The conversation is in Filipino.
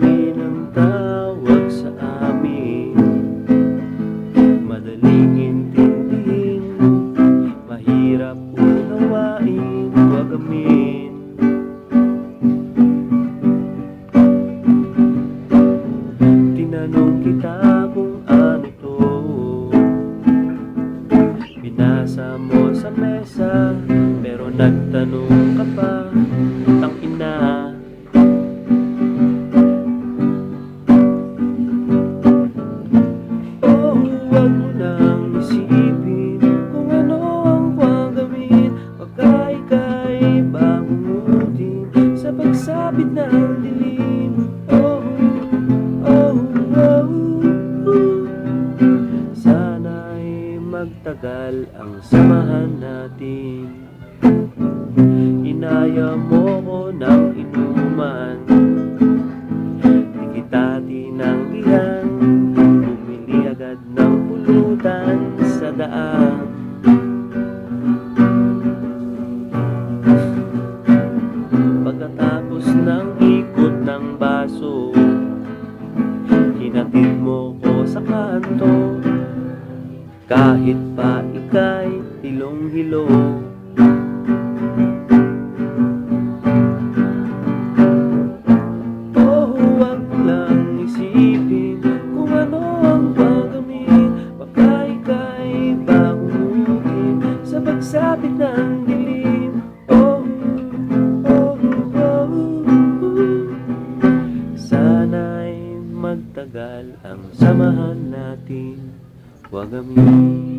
dami tawag sa amin. Madaling intindihin Mahirap unawain Huwag amin. Tinanong kita kung ano mo sa mesa Pero nagtanong Sa pagsapit ng dilim Oh, oh, oh, oh. Sana'y magtagal ang samahan natin ng ikot ng baso. Hinatid mo ko sa kanto. Kahit pa ika'y hilong-hilo. Oh, huwag lang isipin Kung ano ang gagawin. Baka ika'y bangunin Sa pagsapit ng Sana'y magtagal ang samahan natin. Huwag amin